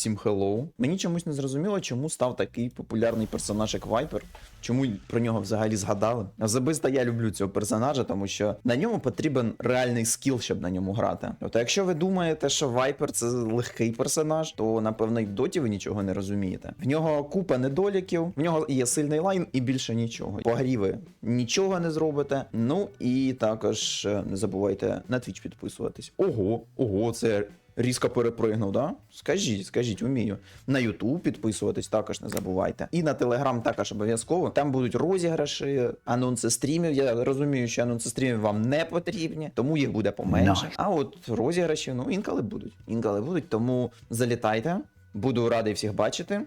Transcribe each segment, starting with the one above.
Всім хеллоу. Мені чомусь не зрозуміло, чому став такий популярний персонаж, як Вайпер. Чому про нього взагалі згадали? Особисто я люблю цього персонажа, тому що на ньому потрібен реальний скіл, щоб на ньому грати. Тобто, якщо ви думаєте, що Вайпер це легкий персонаж, то напевно і в доті ви нічого не розумієте. В нього купа недоліків, в нього є сильний лайн і більше нічого. По грі ви нічого не зробите. Ну і також е, не забувайте на Twitch підписуватись. Ого, ого, це різко перепригнув, да? Скажіть, скажіть, вмію. На YouTube підписуватись також не забувайте. І на Telegram також обов'язково. Там будуть розіграші, анонси стрімів. Я розумію, що анонси стрімів вам не потрібні, тому їх буде поменше. Nice. А от розіграші, ну інколи будуть. Інколи будуть, тому залітайте. Буду радий всіх бачити.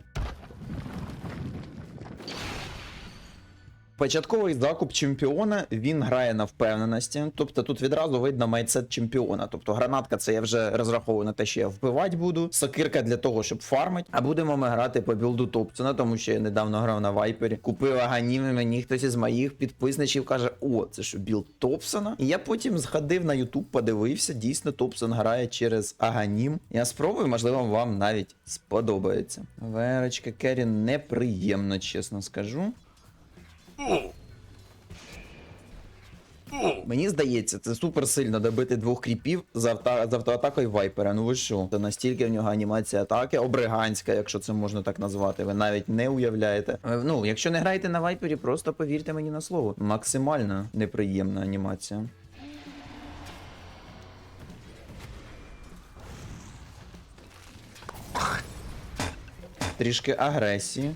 Початковий закуп чемпіона він грає на впевненості. Тобто тут відразу видно майцет чемпіона. Тобто гранатка це я вже розраховую на те, що я вбивати буду. Сокирка для того, щоб фармить. А будемо ми грати по білду Топсона, тому що я недавно грав на вайпері. Купив аганім, мені хтось із моїх підписничів каже: О, це що білд Топсона? І я потім сходив на Ютуб, подивився. Дійсно, Топсон грає через аганім. Я спробую, можливо, вам навіть сподобається. Верочка Керрі неприємно, чесно скажу. Мені здається, це супер сильно добити двох кріпів з, авто, з автоатакою вайпера. Ну ви що? Це настільки в нього анімація атаки, обриганська, якщо це можна так назвати. Ви навіть не уявляєте. Е, Ну, якщо не граєте на вайпері, просто повірте мені на слово. Максимально неприємна анімація. Трішки агресії.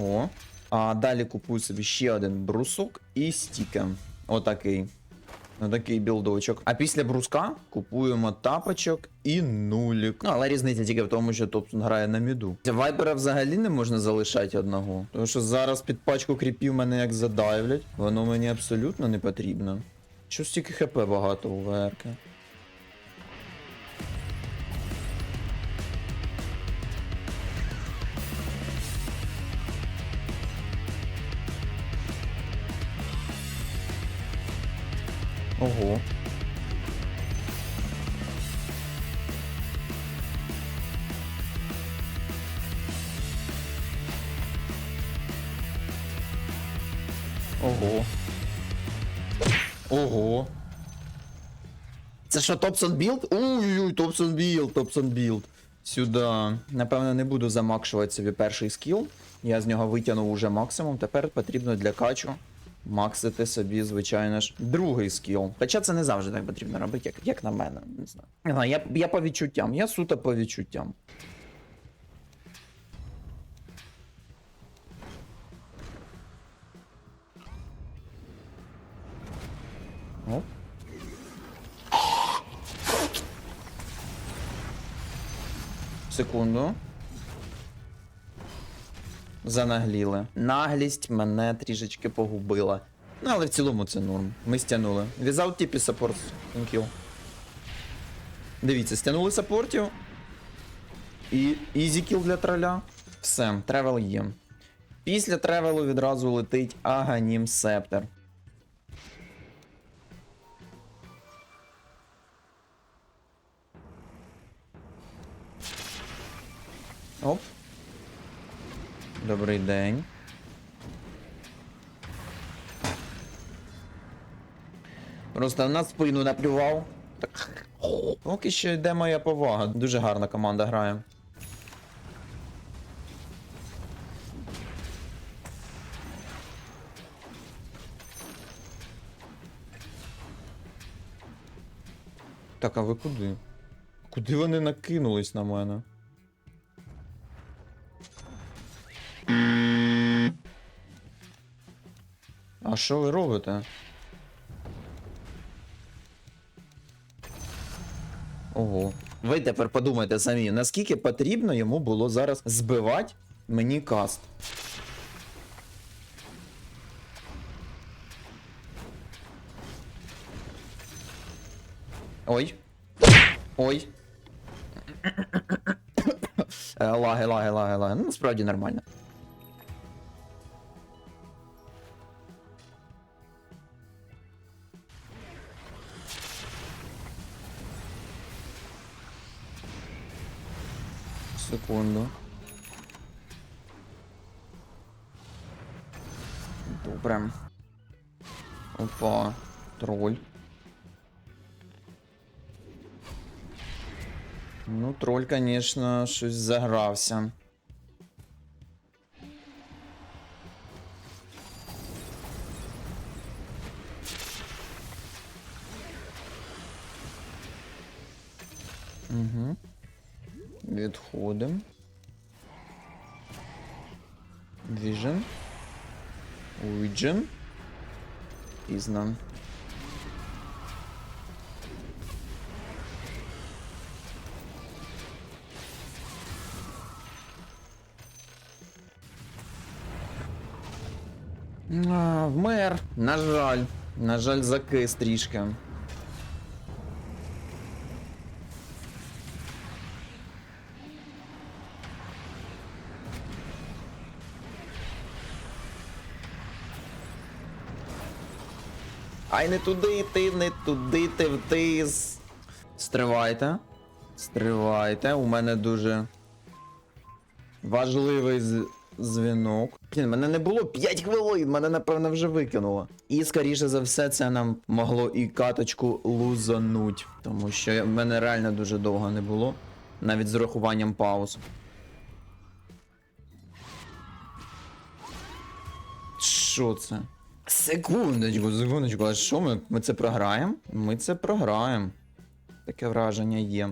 О. А далі купую собі ще один брусок і стіка. Отакий. Отакий білдочок. А після бруска купуємо тапочок і нулік. Ну, але різниця тільки в тому, що Топсон грає на міду. Вайпера взагалі не можна залишати одного. Тому що зараз під пачку кріпів мене як задавлять. Воно мені абсолютно не потрібно. Що стільки хп багато у ВРК? Що, Топсон білд? Ой-ой-ой, Топсон білд, Топсон білд. Сюди. Напевно, не буду замакшувати собі перший скіл. Я з нього витягнув уже максимум. Тепер потрібно для качу максити собі, звичайно ж, другий скіл. Хоча це не завжди так потрібно робити, як, як на мене. Не знаю. Я, я по відчуттям, я суто по відчуттям. Оп. Секунду. Занагліли. Наглість мене трішечки погубила. Ну, але в цілому це норм. Ми стягнули. Without типі саппорт. Thank you. Дивіться, стягнули саппортів. І ізі кіл для троля. Все, тревел є. Після тревелу відразу летить Аганім Септер. Добрий день. Просто на спину наплював. Так. Поки що йде моя повага. Дуже гарна команда грає. Так, а ви куди? Куди вони накинулись на мене? А що ви робите? Ого. Ви тепер подумайте самі, наскільки потрібно йому було зараз збивати мені каст. Ой. Ой. Е, Лаги, лаги, лаги, лаги. Ну, насправді нормально. Секунду. Добре. Опа, троль. Ну, троль, конечно, щось загрався. А, вмер. На жаль. На жаль, закис трішки. Ай, не туди йти, не туди ти втис. Стривайте. Стривайте. У мене дуже важливий з... дзвінок. Блін, мене не було 5 хвилин, мене напевно вже викинуло. І скоріше за все, це нам могло і каточку лузануть. Тому що в мене реально дуже довго не було. Навіть з урахуванням пауз. Що це? Секундочку, секундочку, а що ми? Ми це програємо? Ми це програємо. Таке враження є.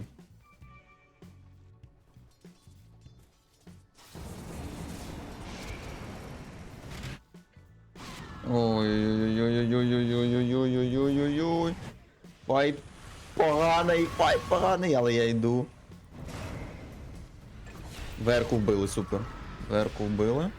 Ой-ой-ой-ой-ой-ой-ой-ой-ой-ой-ой-ой. Файт поганий, файт поганий, але я йду. Верку вбили, супер. Верку вбили.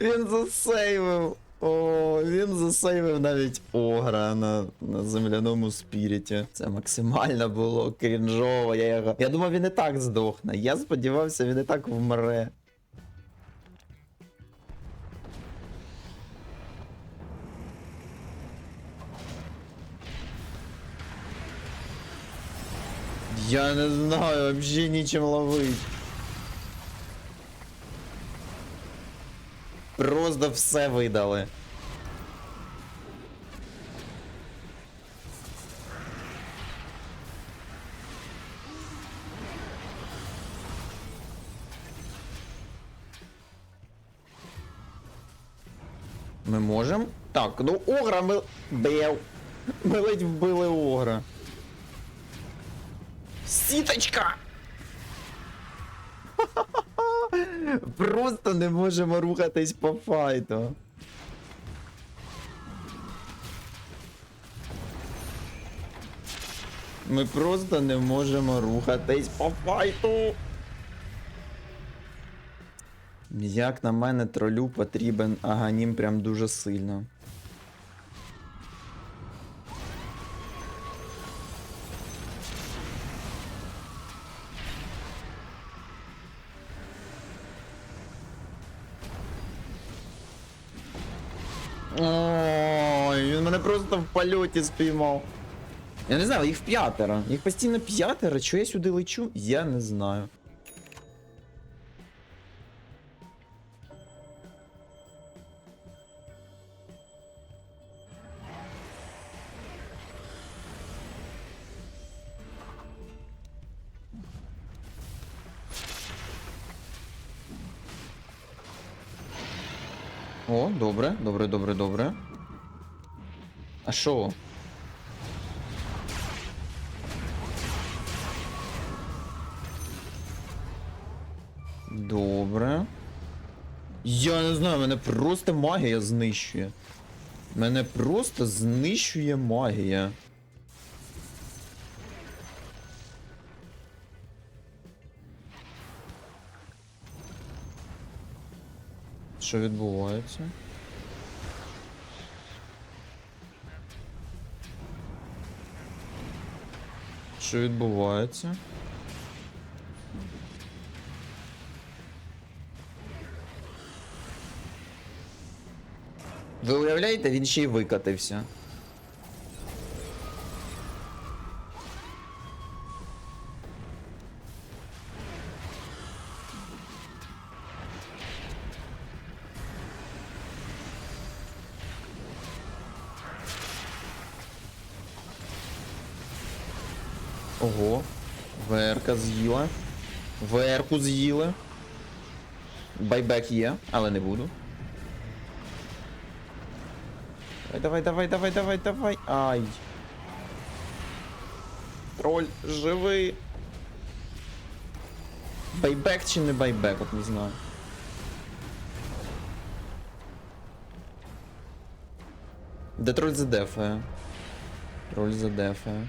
Він засейвив. О, він засейвив навіть огра на, на земляному спіріті. Це максимально було крінжово. Я, його... я думав, він і так здохне. Я сподівався, він і так вмре. Я не знаю, вообще нічим ловить. Просто все видали. Ми можемо? Так, ну огра ми. Бел. Ми ледь вбили огра. Сіточка! Просто не можемо рухатись по файту. Ми просто не можемо рухатись по файту. Як на мене, тролю потрібен аганім прям дуже сильно. Польоті спіймав. Я не знаю, їх п'ятеро. Їх постійно п'ятеро. Чого я сюди лечу? Я не знаю. О, добре, добре, добре, добре. А що? Добре. Я не знаю, мене просто магія знищує. Мене просто знищує магія. Що відбувається? Що відбувається? Ви уявляєте, він ще й викатився. ВРК з'їла. ВРку з'їли. Байбек є, але не буду. Давай, давай, давай, давай, давай, давай. Ай. Троль, живий. Байбек чи не байбек, от не знаю. Де троль задефає? Троль задефає.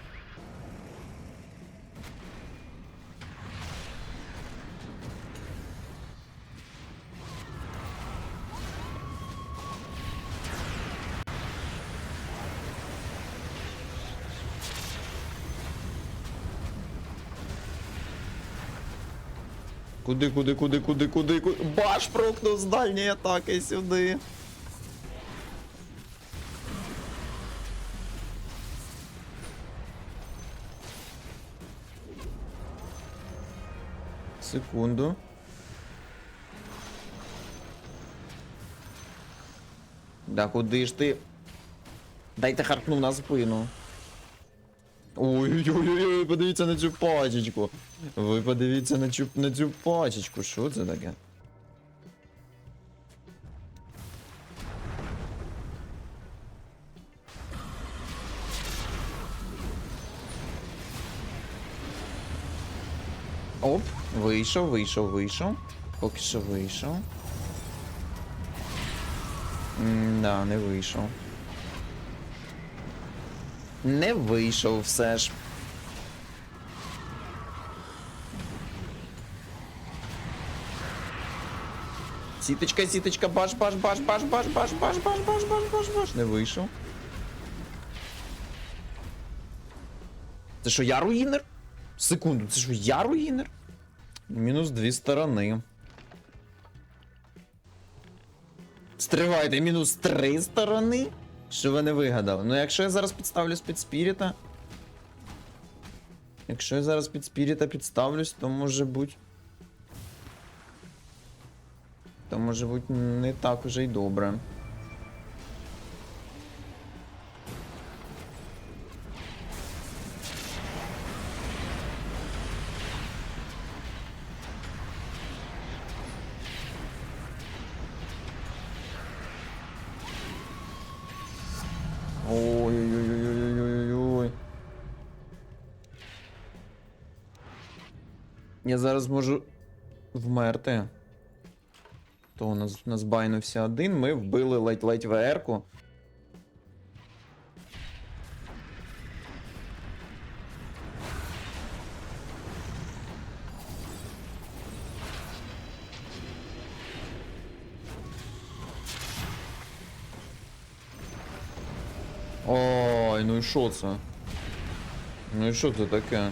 Куди, куди, куди, куди, куди, куди? Баш прокнув з дальньої атаки сюди. Секунду. Да куди ж ти? Дайте харкнув на спину. Ой-ой-ой, подивіться на цю пачечку. Ви подивіться на цю, на цю пачечку. Що це таке? Оп, вийшов, вийшов, вийшов. Поки що вийшов. М, Да, не вийшов. Не вийшов все ж. Сіточка, сіточка, баш, баш, баш, баш, баш, баш, баш, баш, баш, баш, баш, баш. Не вийшов. Це що, я руїнер? Секунду, це що, я руїнер? Мінус дві сторони. Стривайте, мінус три сторони? Що ви не вигадали? Ну, якщо я зараз підставлюсь під спіріта. Якщо я зараз під спіріта підставлюсь, то може бути. То може бути не так уже й добре. Я зараз можу вмерти. То у нас, нас байнувся один, ми вбили ледь-ледь ВР-ку. Ой, ну і що це? Ну і що це таке?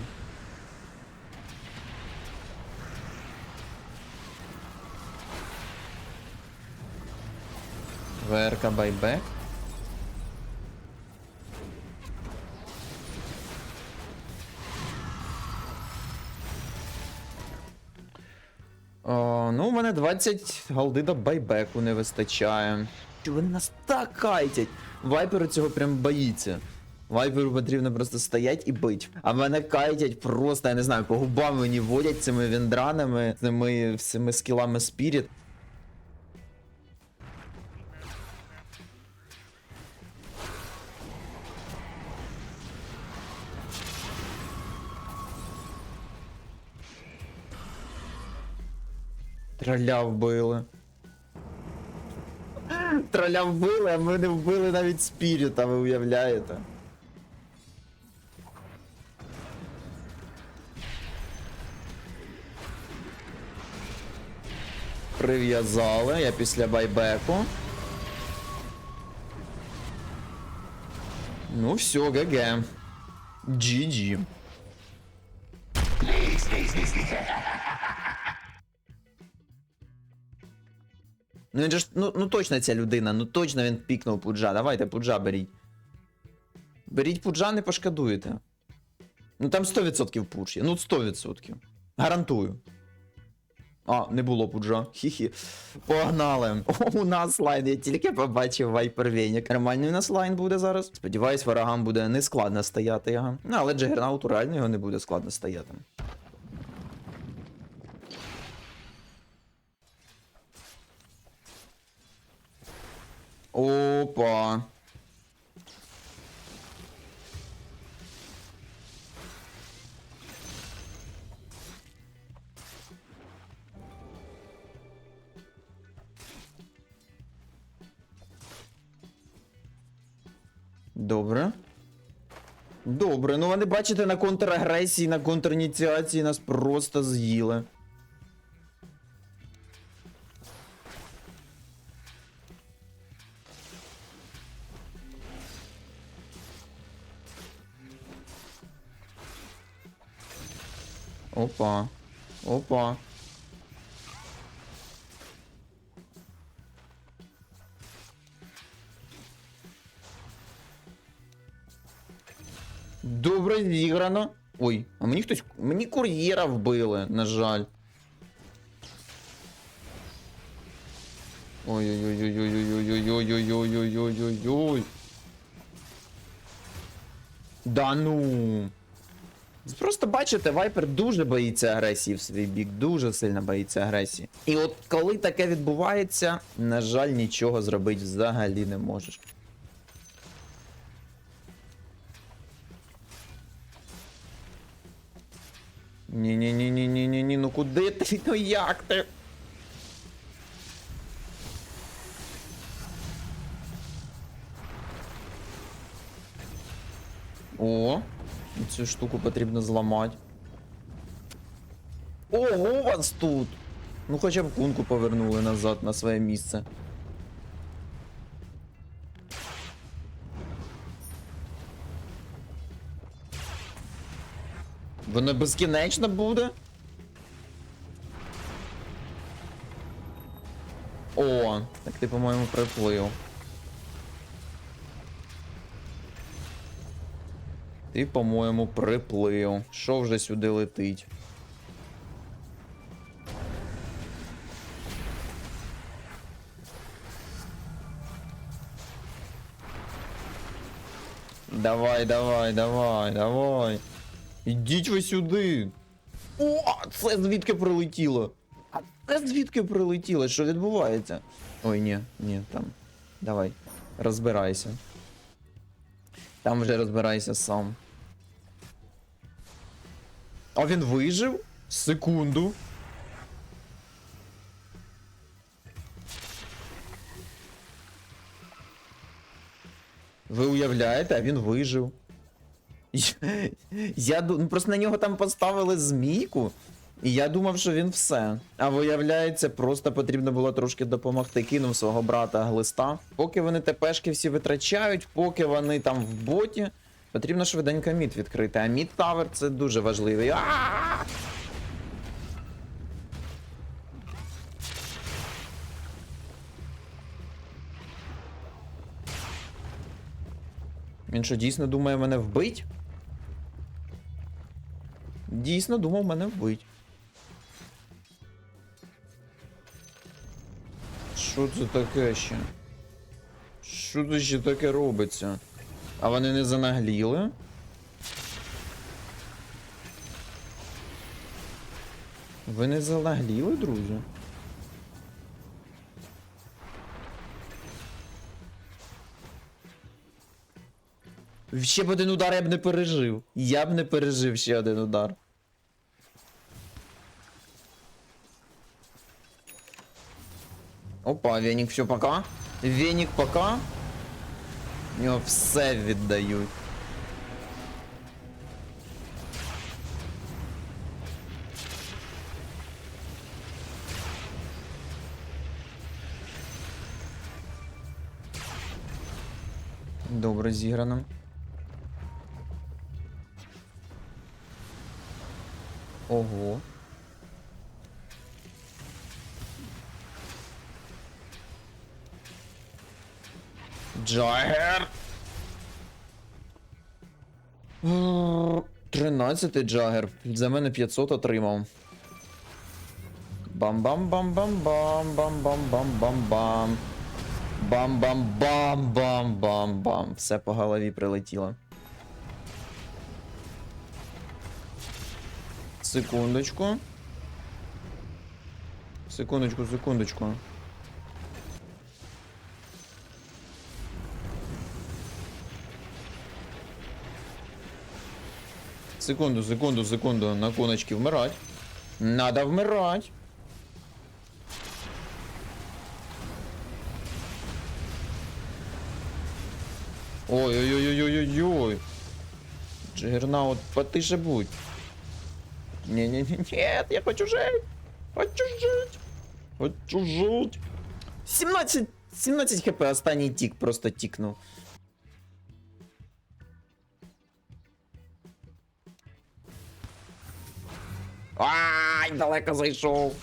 ВРК байбек. О, ну, у мене 20 голди до байбеку не вистачає. Що Вони нас так кайтять. Вайперу цього прям боїться. Вайперу потрібно просто стоять і бить. А мене кайтять просто, я не знаю, по губам мені водять цими вендранами, цими всіми скілами спіріт. Троля вбили. Троля вбили, а ми не вбили навіть спіріта, ви уявляєте? Прив'язали, я після байбеку. Ну все, ГГ. GG. Ну він же ж, ну, ну точно ця людина, ну точно він пікнув пуджа. Давайте пуджа беріть. Беріть пуджа, не пошкодуєте. Ну там 100% пудж є. Ну 100%. Гарантую. А, не було пуджа. Хі-хі. Погнали. О, у нас лайн, я тільки побачив Вайпер Венік. Нормальний у нас лайн буде зараз. Сподіваюсь, ворогам буде не складно стояти його. Ну, але Джагернауту реально його не буде складно стояти. Опа. Добре. Добре, ну вони бачите на контрагресії, на контрініціації нас просто з'їли. Опа. Опа. Добре зіграно. Ой, а мені хтось. Мені кур'єра вбили, на жаль. Ой-ой-ой-ой-ой-ой-ой-ой-ой-ой-ой-ой-ой-ой. Да ну. Просто бачите, Вайпер дуже боїться агресії в свій бік, дуже сильно боїться агресії. І от коли таке відбувається, на жаль, нічого зробити взагалі не можеш. Ні-ні-ні-ні-ні-ні, ну куди ти? Ну як ти? О, цю штуку потрібно зламати. Ого, вас тут! Ну хоча б кунку повернули назад на своє місце. Воно безкінечно буде? О, так ти, по-моєму, приплив. Ти, по-моєму, приплив. Що вже сюди летить? Давай, давай, давай, давай. Ідіть ви сюди. О, це звідки прилетіло? А це звідки прилетіло? Що відбувається? Ой, ні, ні, там. Давай, розбирайся. Там вже розбирайся сам. А він вижив? Секунду. Ви уявляєте, а він вижив. Я, ну, просто на нього там поставили змійку, і я думав, що він все. А виявляється, просто потрібно було трошки допомогти. Кинув свого брата глиста. Поки вони ТПшки всі витрачають, поки вони там в боті, потрібно швиденько мід відкрити. А мід тавер це дуже важливий. Він що, дійсно думає мене вбить? Дійсно думав мене вбить. Що це таке ще? Що це ще таке робиться? А вони не занагліли? Ви не занагліли, друзі? Ще б один удар я б не пережив. Я б не пережив ще один удар. Опа, Венік, все пока. Венік пока. У нього все віддають. Добре зіграно. Ого. Джагер. 13 джагер. За мене 500 отримав. Бам-бам-бам-бам-бам-бам-бам-бам-бам. Бам-бам-бам-бам-бам-бам. Все по голові прилетіло. Секундочку. Секундочку, секундочку. Секунду, секунду, секунду. На коночки вмирать. Надо вмирать. Ой-ой-ой-ой-ой-ой. Джиггернаут, потише будь. Не-не-не, нет, я хочу жить. Хочу жить. Хочу жить. 17, 17 хп, останній тік просто тікнув. Далеко зайшов.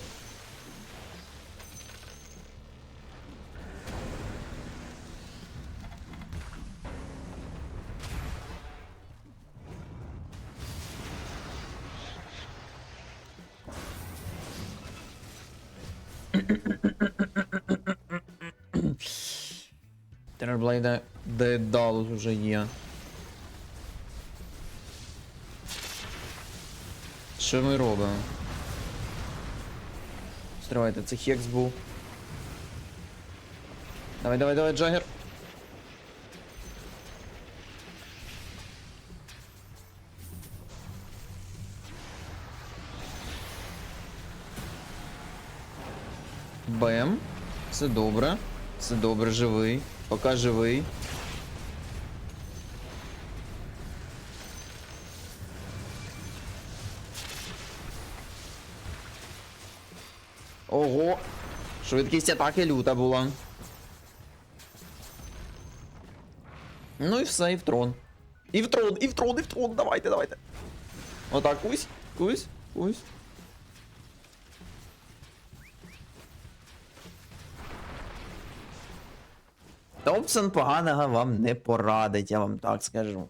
Терблейда Дедалус уже є. Що ми робимо? Стривайте, це хекс був. Давай, давай, давай, Джагер. Бем. Все добре. Все добре, живий. Поки живий. Ого! Швидкість атаки люта була. Ну і все, і в трон. І в трон, і в трон, і в трон. Давайте, давайте. Отак, кусь, кусь, кусь. Томпсон поганого вам не порадить, я вам так скажу.